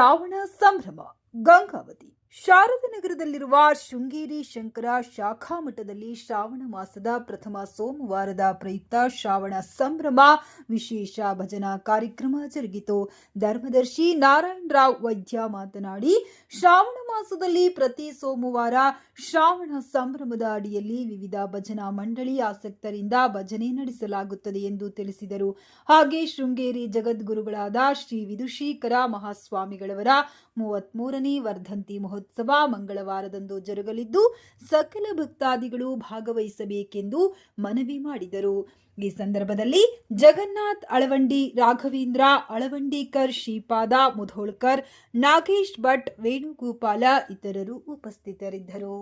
ಶ್ರಾವಣ ಸಂಭ್ರಮ ಗಂಗಾವತಿ ಶಾರದಾ ನಗರದಲ್ಲಿರುವ ಶೃಂಗೇರಿ ಶಂಕರ ಶಾಖಾ ಮಠದಲ್ಲಿ ಶ್ರಾವಣ ಮಾಸದ ಪ್ರಥಮ ಸೋಮವಾರದ ಪ್ರಯುಕ್ತ ಶ್ರಾವಣ ಸಂಭ್ರಮ ವಿಶೇಷ ಭಜನಾ ಕಾರ್ಯಕ್ರಮ ಜರುಗಿತು. ಧರ್ಮದರ್ಶಿ ನಾರಾಯಣ ರಾವ್ ವೈದ್ಯ ಮಾತನಾಡಿ, ಶ್ರಾವಣ ಮಾಸದಲ್ಲಿ ಪ್ರತಿ ಸೋಮವಾರ ಶ್ರಾವಣ ಸಂಭ್ರಮದ ಅಡಿಯಲ್ಲಿ ವಿವಿಧ ಭಜನಾ ಮಂಡಳಿ ಆಸಕ್ತರಿಂದ ಭಜನೆ ನಡೆಸಲಾಗುತ್ತದೆ ಎಂದು ತಿಳಿಸಿದರು. ಹಾಗೆ ಶೃಂಗೇರಿ ಜಗದ್ಗುರುಗಳಾದ ಶ್ರೀ ವಿದುಷೀಕರ ಮಹಾಸ್ವಾಮಿಗಳವರ ಮೂವತ್ಮೂರನೇ ವರ್ಧಂತಿ ಮಹೋತ್ಸವ ಮಂಗಳವಾರದಂದು ಜರುಗಲಿದ್ದು, ಸಕಲ ಭಕ್ತಾದಿಗಳು ಭಾಗವಹಿಸಬೇಕೆಂದು ಮನವಿ ಮಾಡಿದರು. ಈ ಸಂದರ್ಭದಲ್ಲಿ ಜಗನ್ನಾಥ್ ಅಳವಂಡಿ, ರಾಘವೇಂದ್ರ ಅಳವಂಡಿಕರ್, ಶ್ರೀಪಾದ ಮುಧೋಳ್ಕರ್, ನಾಗೇಶ್ ಭಟ್, ವೇಣುಗೋಪಾಲ ಇತರರು ಉಪಸ್ಥಿತರಿದ್ದರು.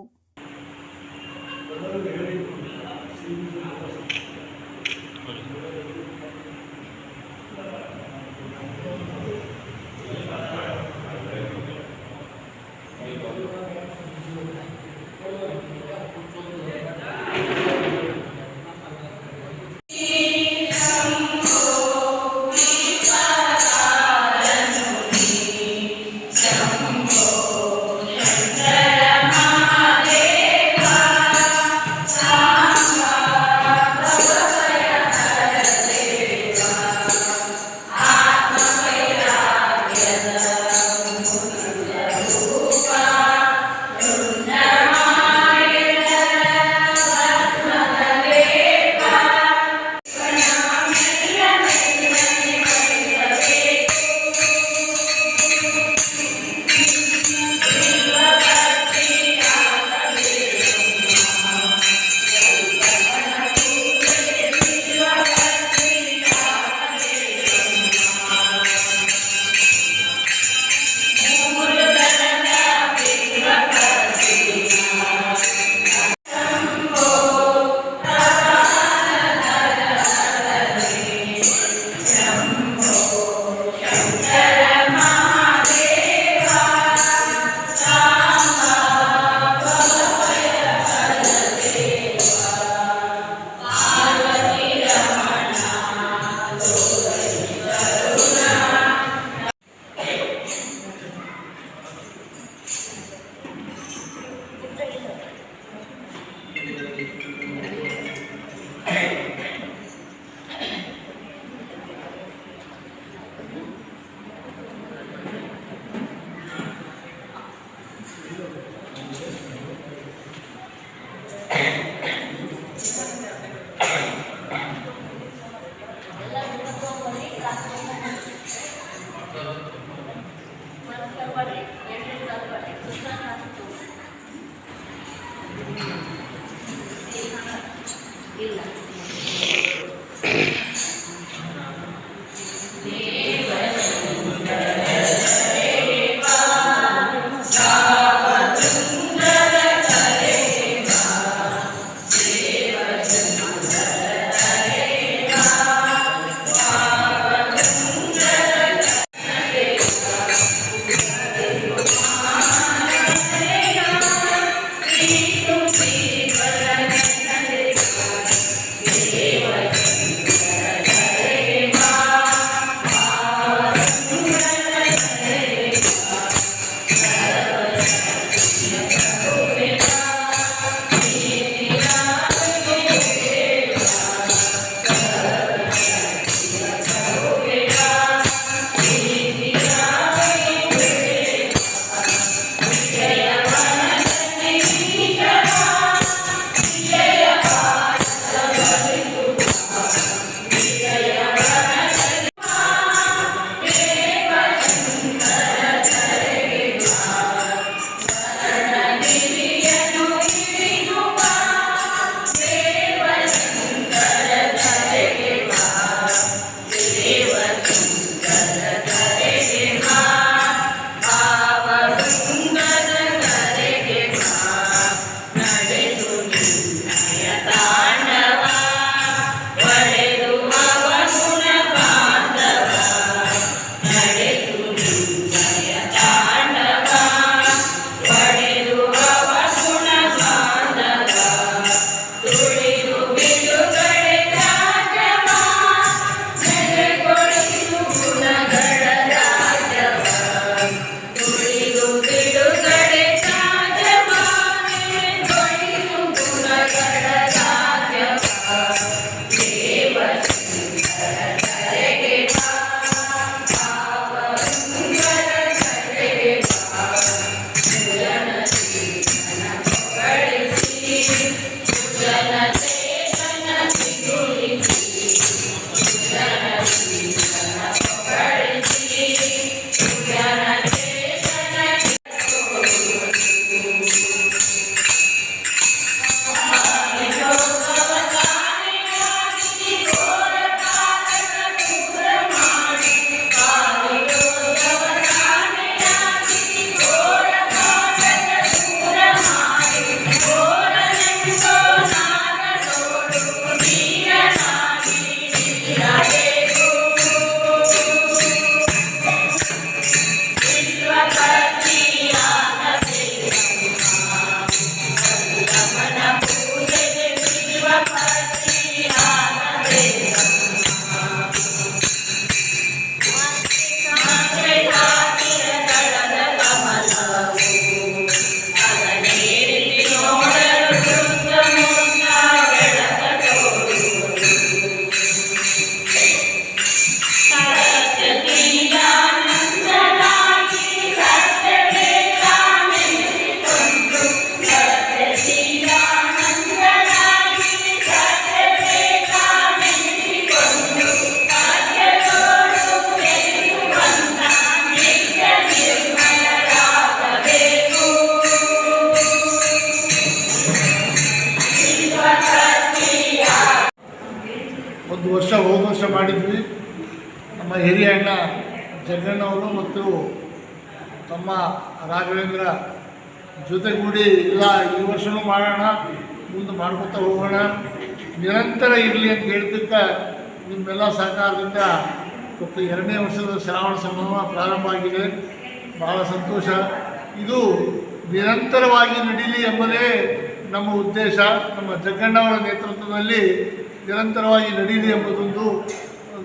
ಇಲ್ಲ ಹಿರಿಯಣ್ಣ ಜಗಣ್ಣವರು ಮತ್ತು ತಮ್ಮ ರಾಘವೇಂದ್ರ ಜೊತೆಗೂಡಿ ಇಲ್ಲ, ಈ ವರ್ಷವೂ ಮಾಡೋಣ, ಮುಂದೆ ಮಾಡ್ಕೊತಾ ಹೋಗೋಣ. ನಿರಂತರ ಇರಲಿ ಅಂತ ಹೇಳ್ತಿದ್ದ ನಿಮ್ಮೆಲ್ಲ ಸಹಕಾರದಿಂದ ಇವತ್ತು ಎರಡನೇ ವರ್ಷದ ಶ್ರಾವಣ ಸಂಭ್ರಮ ಪ್ರಾರಂಭ ಆಗಿದೆ. ಬಹಳ ಸಂತೋಷ. ಇದು ನಿರಂತರವಾಗಿ ನಡೀಲಿ ಎಂಬುದೇ ನಮ್ಮ ಉದ್ದೇಶ. ನಮ್ಮ ಜಗ್ಗಣ್ಣವರ ನೇತೃತ್ವದಲ್ಲಿ ನಿರಂತರವಾಗಿ ನಡೀಲಿ ಎಂಬುದೊಂದು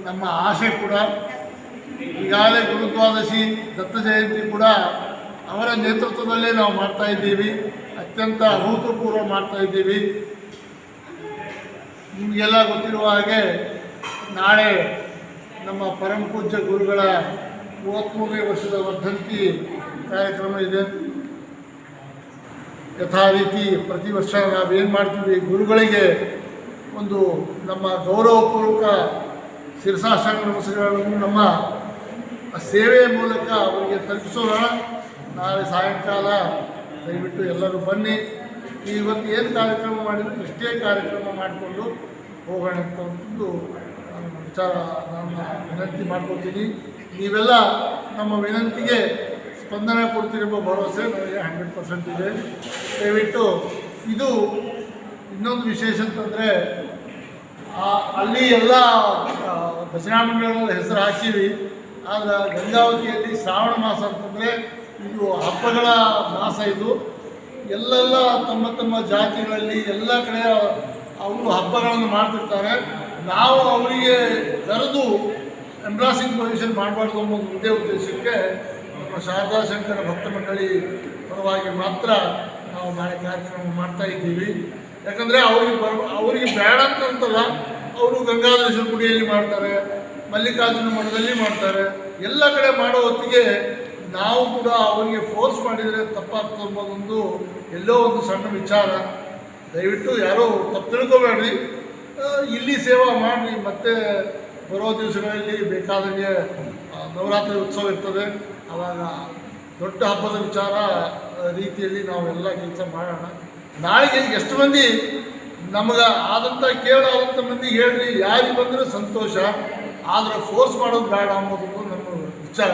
ನಮ್ಮ ಆಸೆ ಕೂಡ, ಈಗಾಗಲೇ ಗುರುದ್ವಾದಶಿ ದತ್ತ ಜಯಂತಿ ಕೂಡ ಅವರ ನೇತೃತ್ವದಲ್ಲೇ ನಾವು ಮಾಡ್ತಾ ಇದ್ದೀವಿ. ಅತ್ಯಂತ ಅಭೂತಪೂರ್ವ ಮಾಡ್ತಾ ಇದ್ದೀವಿ. ನಿಮಗೆಲ್ಲ ಗೊತ್ತಿರುವ ಹಾಗೆ ನಾಳೆ ನಮ್ಮ ಪರಮ ಪೂಜ್ಯ ಗುರುಗಳ ಮೂವತ್ತ್ಮೂರನೇ ವರ್ಷದ ವರ್ಧಂತಿ ಕಾರ್ಯಕ್ರಮ ಇದೆ. ಯಥಾ ರೀತಿ ಪ್ರತಿ ವರ್ಷ ನಾವೇನು ಮಾಡ್ತೀವಿ, ಗುರುಗಳಿಗೆ ಒಂದು ನಮ್ಮ ಗೌರವಪೂರ್ವಕ ಶಿರಸಾಷ್ಟಾಂಗ ನಮಸ್ಕಾರಗಳನ್ನು ನಮ್ಮ ಸೇವೆಯ ಮೂಲಕ ಅವರಿಗೆ ತಲುಪಿಸೋಣ. ನಾಳೆ ಸಾಯಂಕಾಲ ದಯವಿಟ್ಟು ಎಲ್ಲರೂ ಬನ್ನಿ. ಇವತ್ತು ಏನು ಕಾರ್ಯಕ್ರಮ ಮಾಡಿದ್ರು ಇಷ್ಟೇ ಕಾರ್ಯಕ್ರಮ ಮಾಡಿಕೊಂಡು ಹೋಗೋಣ ಅಂತಂದು ವಿಚಾರ, ನಾನು ವಿನಂತಿ ಮಾಡ್ಕೊತೀನಿ ನೀವೆಲ್ಲ ನಮ್ಮ ವಿನಂತಿಗೆ ಸ್ಪಂದನೆ ಕೊಡ್ತಿರುವ ಭರವಸೆ ನನಗೆ ಹಂಡ್ರೆಡ್ ಪರ್ಸೆಂಟ್ ಇದೆ. ದಯವಿಟ್ಟು ಇದು ಇನ್ನೊಂದು ವಿಶೇಷ ಅಂತಂದರೆ ಅಲ್ಲಿ ಎಲ್ಲ ಭಜನಾ ಹೆಸರು ಹಾಕಿವಿ ಆದರೆ ಗಂಗಾವತಿಯಲ್ಲಿ ಶ್ರಾವಣ ಮಾಸ ಅಂತಂದರೆ ಇದು ಹಬ್ಬಗಳ ಮಾಸ ಇದು. ಎಲ್ಲೆಲ್ಲ ತಮ್ಮ ತಮ್ಮ ಜಾತಿಗಳಲ್ಲಿ ಎಲ್ಲ ಕಡೆ ಅವರು ಹಬ್ಬಗಳನ್ನು ಮಾಡ್ತಿರ್ತಾರೆ. ನಾವು ಅವರಿಗೆ ಕರೆದು ಎಂಬ್ರಾಸಿಂಗ್ ಪೊಸಿಷನ್ ಮಾಡಬಾರ್ದು ಅನ್ನೋ ಒಂದೇ ಉದ್ದೇಶಕ್ಕೆ ನಮ್ಮ ಶಾರದಾ ಶಂಕರ ಭಕ್ತ ಮಂಡಳಿ ಪರವಾಗಿ ಮಾತ್ರ ನಾವು ನಾಳೆ ಕಾರ್ಯಕ್ರಮ ಮಾಡ್ತಾ ಇದ್ದೀವಿ. ಯಾಕಂದರೆ ಅವ್ರಿಗೆ ಬರ್ ಅವರಿಗೆ ಬೇಡ ಅಂತ ಅಂತಲ್ಲ ಅವರು ಗಂಗಾಧರೇಶ್ವರ ಗುಡಿಯಲ್ಲಿ ಮಾಡ್ತಾರೆ, ಮಲ್ಲಿಕಾರ್ಜುನ ಮಠದಲ್ಲಿ ಮಾಡ್ತಾರೆ. ಎಲ್ಲ ಕಡೆ ಮಾಡೋ ಹೊತ್ತಿಗೆ ನಾವು ಕೂಡ ಅವರಿಗೆ ಫೋರ್ಸ್ ಮಾಡಿದರೆ ತಪ್ಪಾಗ್ತದೆ ಅನ್ನೋದೊಂದು ಎಲ್ಲೋ ಒಂದು ಸಣ್ಣ ವಿಚಾರ. ದಯವಿಟ್ಟು ಯಾರೋ ತಪ್ಪು ತಿಳ್ಕೊಬೇಡ್ರಿ. ಇಲ್ಲಿ ಸೇವಾ ಮಾಡಿರಿ, ಮತ್ತೆ ಬರೋ ದಿವಸಗಳಲ್ಲಿ ಬೇಕಾದಂಗೆ ನವರಾತ್ರಿ ಉತ್ಸವ ಇರ್ತದೆ. ಆವಾಗ ದೊಡ್ಡ ಹಬ್ಬದ ವಿಚಾರ ರೀತಿಯಲ್ಲಿ ರೀತಿಯಲ್ಲಿ ನಾವೆಲ್ಲ ಕೆಲಸ ಮಾಡೋಣ. ನಾಳೆಗೆ ಎಷ್ಟು ಮಂದಿ ನಮಗೆ ಆದಂಥ ಕೇಳಾದಂಥ ಮಂದಿ ಹೇಳ್ರಿ, ಯಾರಿಗೆ ಬಂದರೂ ಸಂತೋಷ, ಆದರೆ ಫೋರ್ಸ್ ಮಾಡೋದು ಬೇಡ ಅನ್ನೋದು ನಮ್ಮ ವಿಚಾರ.